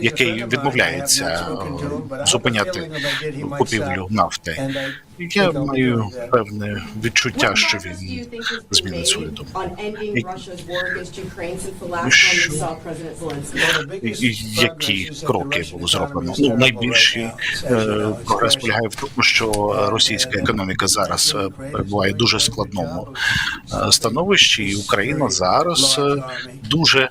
який відмовляється е, зупиняти купівлю нафти. Я маю певне відчуття, що він змінить свою думку. Що? І- і Які кроки було зроблено? Ну найбільший е, прогрес полягає в тому, що російська економіка зараз е, перебуває в дуже складному е, становищі, і Україна зараз е, дуже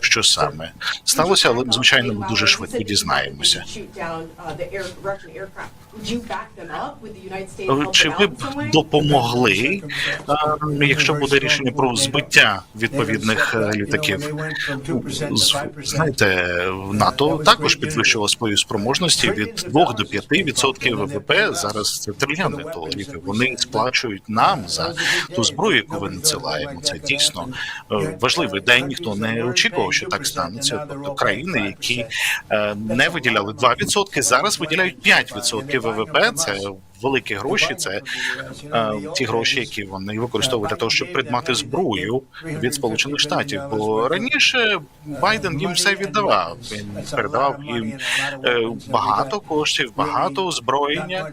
що саме сталося, але звичайно ми дуже швидко дізнаємося. Е, Чи ви б допомогли, е, якщо буде рішення про збиття відповідних е, літаків? Знаєте, НАТО також підвищило свої спроможності від 2 до 5 відсотків ВВП. Зараз це трильйони доларів. Вони сплачують нам за ту зброю, яку ви надсилаємо. Це дійсно важливий день. Ніхто не очікував, що так станеться. Тобто країни, які е, не виділяли 2%, зараз виділяють 5% ВВП. Це великі гроші. Це е, ті гроші, які вони використовують для того, щоб придбати зброю від сполучених штатів. Бо раніше Байден їм все віддавав. Він передавав їм е, багато коштів, багато озброєння.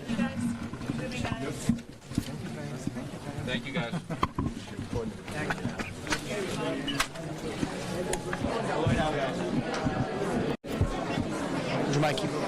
Thank you guys. Would you mind keeping